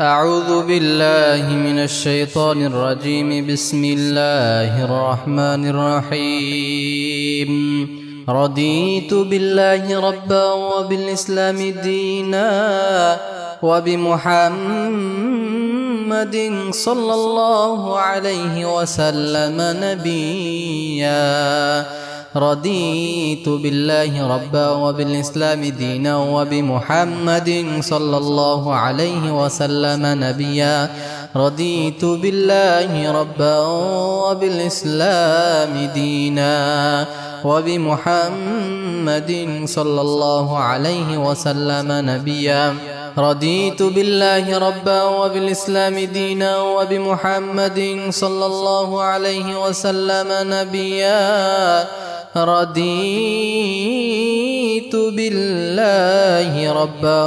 أعوذ بالله من الشيطان الرجيم. بسم الله الرحمن الرحيم. رضيت بالله ربا وبالإسلام دينا وبمحمد صلى الله عليه وسلم نبيا. رضيت بالله ربا وبالإسلام دينا وبمحمد صلى الله عليه وسلم نبيا. رضيت بالله ربا وبالإسلام دينا وبمحمد صلى الله عليه وسلم نبيا. رضيت بالله ربا وبالإسلام دينا وبمحمد صلى الله عليه وسلم نبيا. رضيت بالله ربا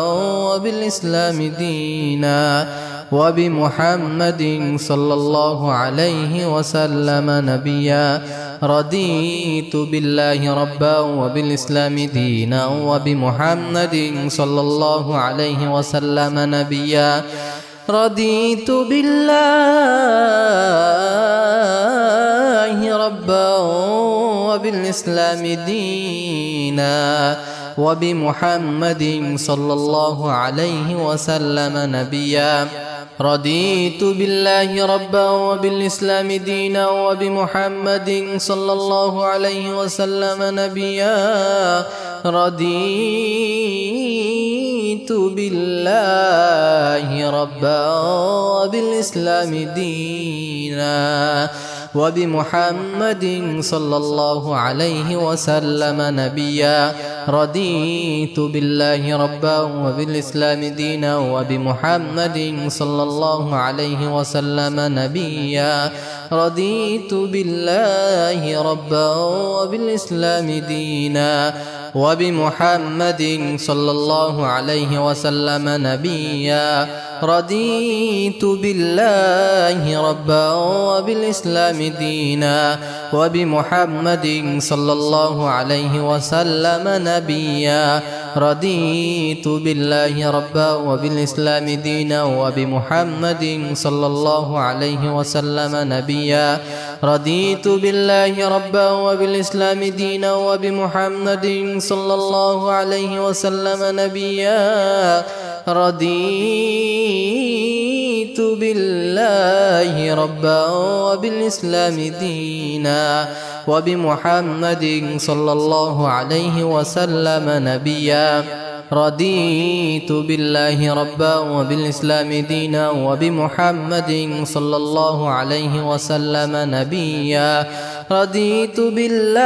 وبالإسلام دينا وبمحمد صلى الله عليه وسلم نبيا. رضيت بالله ربا وبالإسلام دينا وبمحمد صلى الله عليه وسلم نبيا. رضيت بالله ربا وبالإسلام دينا وبمحمد صلى الله عليه وسلم نبيا. رضيت بالله ربا وبالإسلام دينا وبمحمد صلى الله عليه وسلم نبيا. رضيت بالله ربا وبالإسلام دينا. وبمحمد صلى الله عليه وسلم نبيا. رضيت بالله ربا وبالإسلام دينا وبمحمد صلى الله عليه وسلم نبيا. رضيت بالله ربا وبالإسلام دينا وبمحمد صلى الله عليه وسلم نبيا. رضيت بالله ربا وبالإسلام دينا وبمحمد صلى الله عليه وسلم نبيا. رضيت بالله ربا وبالإسلام دينا وبمحمد صلى الله عليه وسلم نبيا. رضيت بالله ربا وبالإسلام دينا وبمحمد صلى الله عليه وسلم نبيا. رضيت بالله ربا وبالإسلام دينا وبمحمد صلى الله عليه وسلم نبيا. رضيت بالله ربا وبالإسلام دينا وبمحمد صلى الله عليه وسلم نبيا. رضيت بالله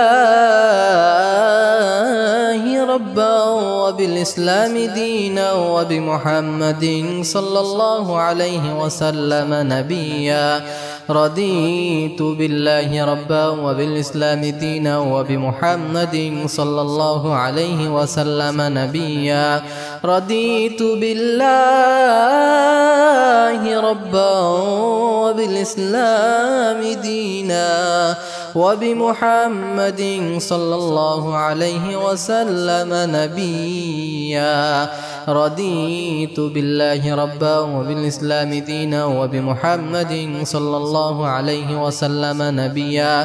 ربا وبالإسلام دينا وبمحمد صلى الله عليه وسلم نبيا. رضيت بالله ربا وبالإسلام دينا وبمحمد صلى الله عليه وسلم نبيا. رضيت بالله ربا وبالإسلام دينا وبمحمد صلى الله عليه وسلم نبيا. رضيت بالله ربا وبالإسلام دينا وبمحمد صلى الله عليه وسلم نبيا.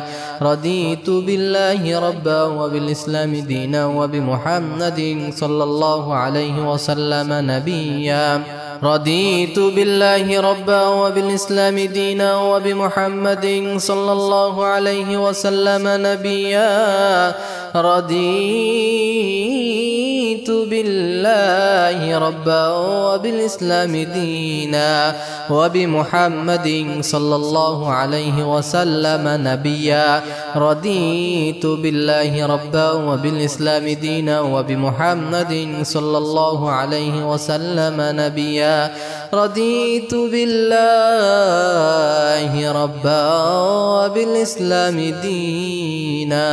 رضيت بالله ربا وبالإسلام دينا وبمحمد صلى الله عليه وسلم نبيا. رضيت بالله ربا وبالإسلام دينا وبمحمد صلى الله عليه وسلم نبيا. رضيت بالله ربا وبالإسلام دينا وبمحمد صلى الله عليه وسلم نبيا. رضيت بالله ربا وبالإسلام دينا وبمحمد صلى الله عليه وسلم نبيا. رضيت بالله ربا وبالإسلام دينا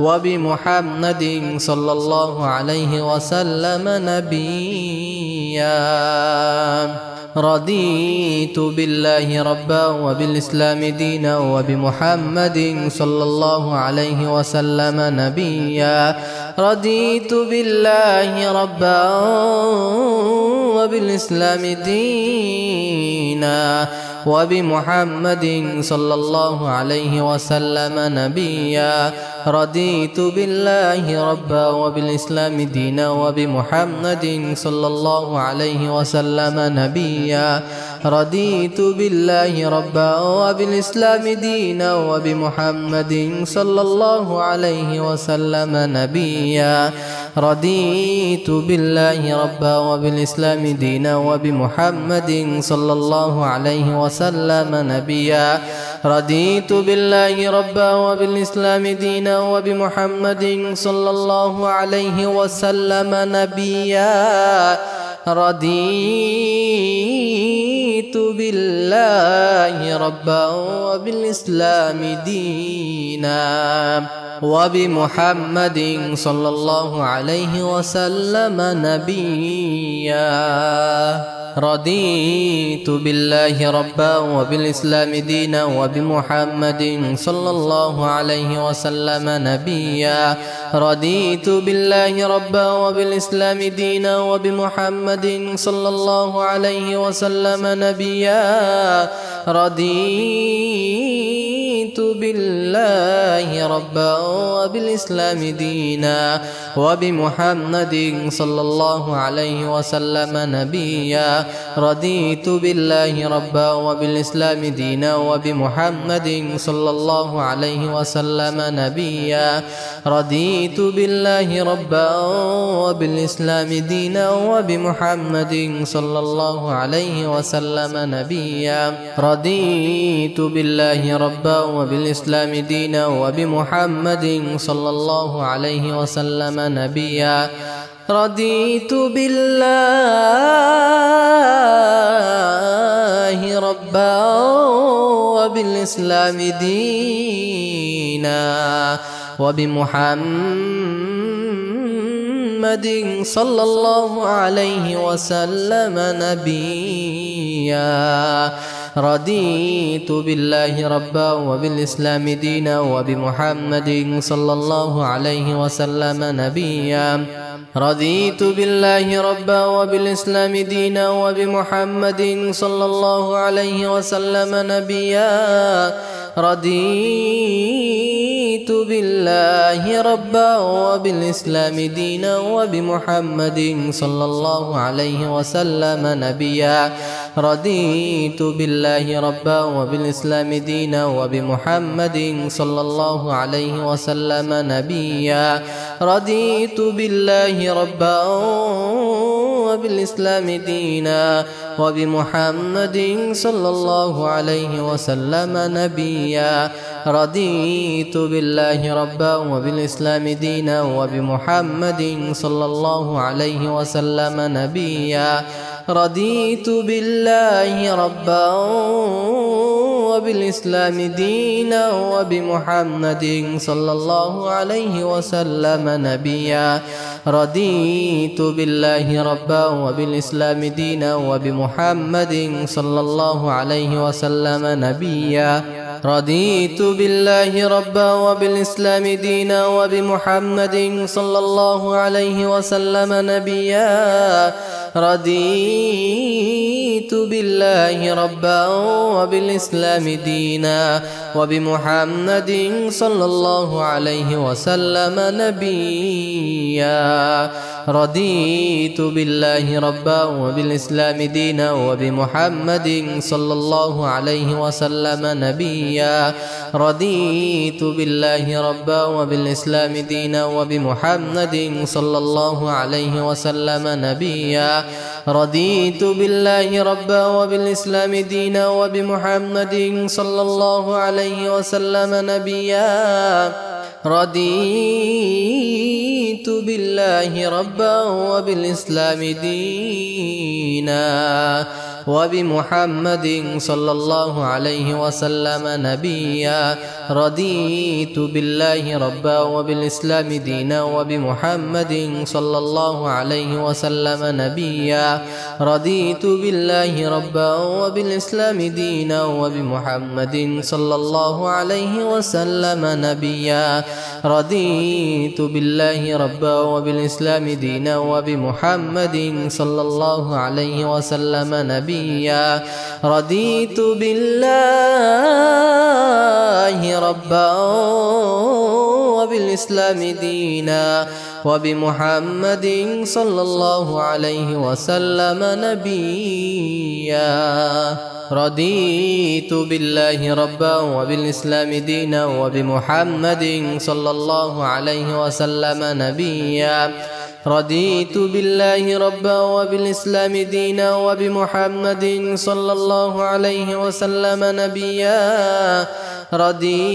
وبمحمد صلى الله عليه وسلم نبيا. رضيت بالله ربا وبالإسلام دينا وبمحمد صلى الله عليه وسلم نبيا. رضيت بالله ربا وبالإسلام دينا وبمحمد صلى الله عليه وسلم نبيا. رضيت بالله ربا وبالإسلام دينا وبمحمد صلى الله عليه وسلم نبيا. رضيت بالله ربا وبالإسلام دينا وبمحمد صلى الله عليه وسلم نبيا. رضيت بالله ربا وبالإسلام دينا وبمحمد صلى الله عليه وسلم نبيا. رضيت بالله ربا وبالإسلام دينا وبمحمد صلى الله عليه وسلم نبيا. رضيت بالله ربا وبالإسلام دينا وبمحمد صلى الله عليه وسلم نبيا. رضيت بالله ربا وبالإسلام دينا وبمحمد صلى الله عليه وسلم نبيا. رضيت بالله ربا وبالإسلام دينا وبمحمد صلى الله عليه وسلم نبيا. رضيت بالله ربا وبالإسلام دينا وبمحمد صلى الله عليه وسلم نبيا. رضيت بالله ربا وبالإسلام دينا وبمحمد صلى الله عليه وسلم نبيا. رضيت بالله ربا وبالإسلام دينا وبمحمد صلى الله عليه وسلم نبيا. رضيت بالله ربا وبالإسلام دينا وبمحمد صلى الله عليه وسلم نبيا. رضيت بالله ربا وبالإسلام دينا وبمحمد صلى الله عليه وسلم نبيا. رضيت بالله ربا وبالإسلام دينا وبمحمد صلى الله عليه وسلم نبيا. رضيت بالله ربا وبالإسلام دينا وبمحمد صلى الله عليه وسلم نبيا. رضيت بالله ربا وبالإسلام دينا وبمحمد صلى الله عليه وسلم نبيا. رضيت بالله ربا وبالإسلام دينا وبمحمد صلى الله عليه وسلم نبيا. رضيت بالله ربا وبالإسلام دينا وبمحمد صلى الله عليه وسلم نبيا. رضيت بالله ربا وبالإسلام دينا وبمحمد صلى الله عليه وسلم نبيا. رضيت بالله ربا وبالإسلام دينا وبمحمد صلى الله عليه وسلم نبيا. رضيت بالله ربا وبالإسلام دينا وبمحمد صلى الله عليه وسلم نبيا. رضيت بالله ربا وبالإسلام دينا وبمحمد صلى الله عليه وسلم نبيا. رضيت بالله ربا وبالإسلام دينا وبمحمد صلى الله عليه وسلم نبيا. رضيت بالله ربا وبالإسلام دينا وبمحمد صلى الله عليه وسلم نبيا. رضيت بالله ربا وبالإسلام دينا وبمحمد صلى الله عليه وسلم نبيا. رضيت بالله ربا وبالإسلام دينا وبمحمد صلى الله عليه وسلم نبيا. رضيت بالله ربا وبالإسلام دينا. وبمحمد صلى الله عليه وسلم نبيا. رضيت بالله ربا وبالإسلام دينا وبمحمد صلى الله عليه وسلم نبيا. رضيت بالله ربا وبالإسلام دينا وبمحمد صلى الله عليه وسلم نبيا. رضيت بالله ربا وبالإسلام دينا وبمحمد صلى الله عليه وسلم نبيا. رضيت بالله ربا وبالإسلام دينا وبمحمد صلى الله عليه وسلم نبيا. رضيت بالله ربا وبالإسلام دينا وبمحمد صلى الله عليه وسلم نبيا. رضيت بالله ربا وبالإسلام دينا وبمحمد صلى الله عليه وسلم نبيا. رضيت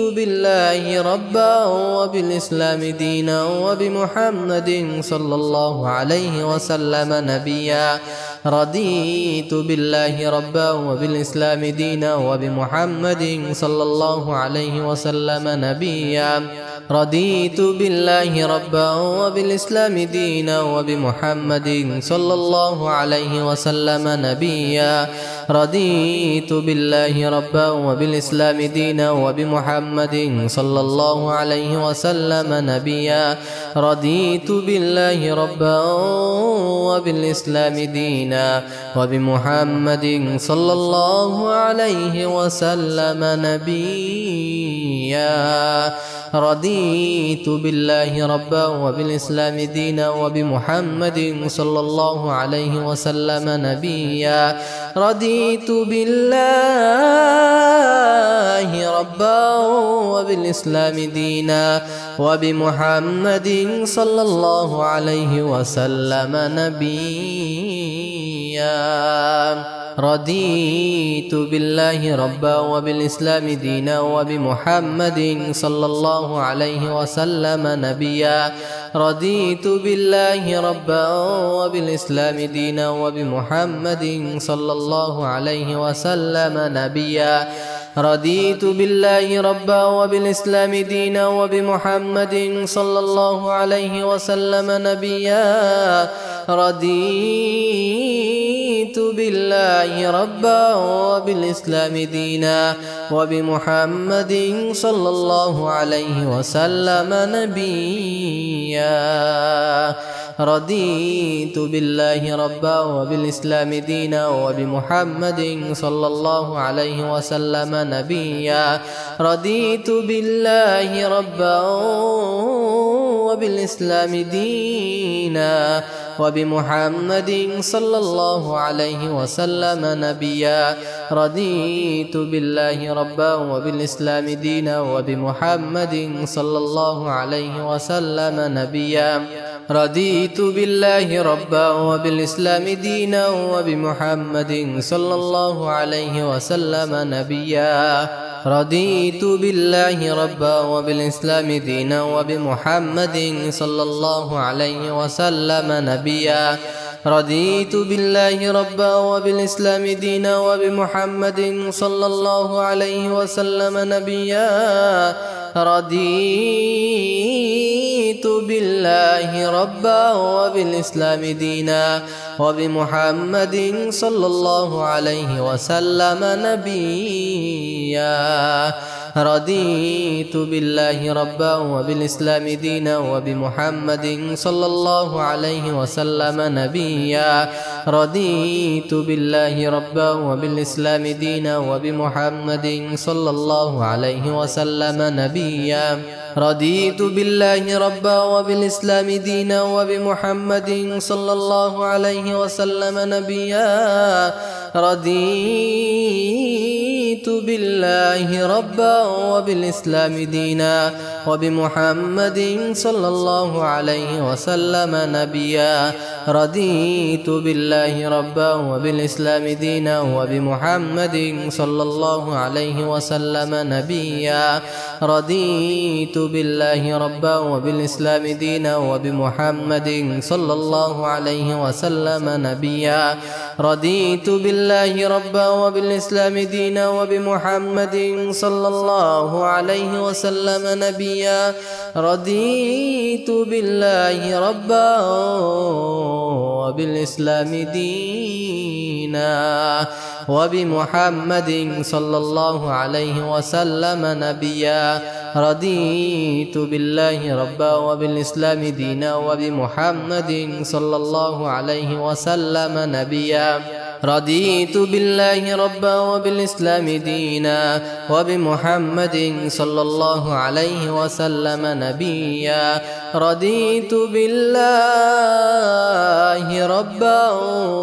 بالله ربا وبالإسلام دينا وبمحمد صلى الله عليه وسلم نبيا. رضيت بالله ربا وبالإسلام دينا وبمحمد صلى الله عليه وسلم نبيا. رضيت بالله ربا وبالإسلام دينا وبمحمد صلى الله عليه وسلم نبيا. رضيت بالله ربا وبالإسلام دينا وبمحمد صلى الله عليه وسلم نبيا. رضيت بالله ربا وبالإسلام دينا وبمحمد صلى الله عليه وسلم نبيا. رضيت بالله ربا وبالإسلام دينا وبمحمد صلى الله عليه وسلم نبيا. رضيت بالله ربا وبالإسلام دينا وبمحمد صلى الله عليه وسلم نبيا. رضيت بالله ربا وبالإسلام دينا وبمحمد صلى الله عليه وسلم نبيا. رضيت بالله ربا وبالإسلام دينا وبمحمد صلى الله عليه وسلم نبيا. رضيت بالله ربا وبالإسلام دينا وبمحمد صلى الله عليه وسلم نبيا. رضيت بالله ربا وبالإسلام دينا وبمحمد صلى الله عليه وسلم نبيا. رضيت بالله ربا وبالإسلام دينا وبمحمد صلى الله عليه وسلم نبيا. رضيت بالله ربا وبالإسلام دينا وبمحمد صلى الله عليه وسلم نبيا. رضيت بالله ربا وبالإسلام دينا وبمحمد صلى الله عليه وسلم نبيا. رضيت بالله ربا وبالإسلام دينا وبمحمد صلى الله عليه وسلم نبيا. رضيت بالله ربا وبالإسلام دينا وبمحمد صلى الله عليه وسلم نبيا. رضيت بالله ربا وبالإسلام دينا وبمحمد صلى الله عليه وسلم نبيا. رضيت بالله ربا وبالإسلام دينا وبمحمد صلى الله عليه وسلم نبيا. رضيت بالله ربا وبالإسلام دينا وبمحمد صلى الله عليه وسلم نبيا. رضيت بالله ربا وبالإسلام دينا وبمحمد صلى الله عليه وسلم نبيا. رضيت بالله ربا وبالإسلام دينا وبمحمد صلى الله عليه وسلم نبيا. رضيت بالله ربا وبالإسلام دينا وبمحمد صلى الله عليه وسلم نبيا. رضيت بالله ربا وبالإسلام دينا وبمحمد صلى الله عليه وسلم نبيا. رضيت بالله ربا وبالإسلام دينا وبمحمد صلى الله عليه وسلم نبيا. رضيت بالله ربا وبالإسلام دينا وبمحمد صلى الله عليه وسلم نبيا. رضيت بالله ربا وبالإسلام دينا وبمحمد صلى الله عليه وسلم نبيا. رضيت بالله ربا وبالإسلام دينا وبمحمد صلى الله عليه وسلم نبيا. رضيت بالله ربا وبالإسلام دينا وبمحمد صلى الله عليه وسلم نبيا. رضيت بالله ربا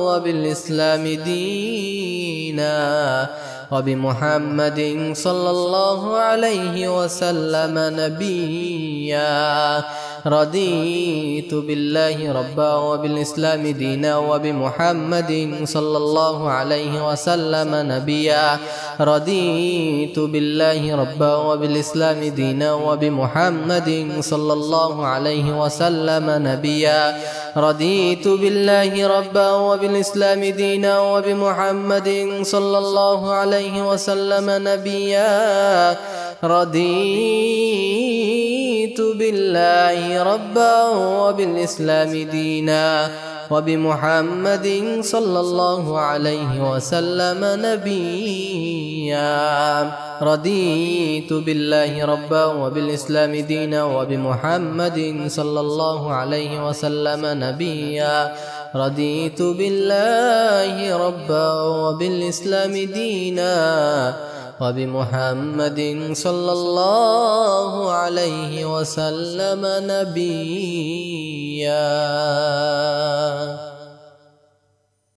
وبالإسلام دينا وبمحمد صلى الله عليه وسلم نبيا. رضيت بالله ربا وبالإسلام دينا وبمحمد صلى الله عليه وسلم نبيا. رضيت بالله ربا وبالإسلام دينا وبمحمد صلى الله عليه وسلم نبيا. رضيت بالله ربا وبالإسلام دينا وبمحمد صلى الله عليه وسلم نبيا. رضيت بالله ربا وبالإسلام دينا وبمحمد صلى الله عليه وسلم نبيا. رضيت بالله ربا وبالإسلام دينا وبمحمد صلى الله عليه وسلم نبيا. رضيت بالله ربا وبالإسلام دينا وبمحمد صلى الله عليه وسلم نبيا.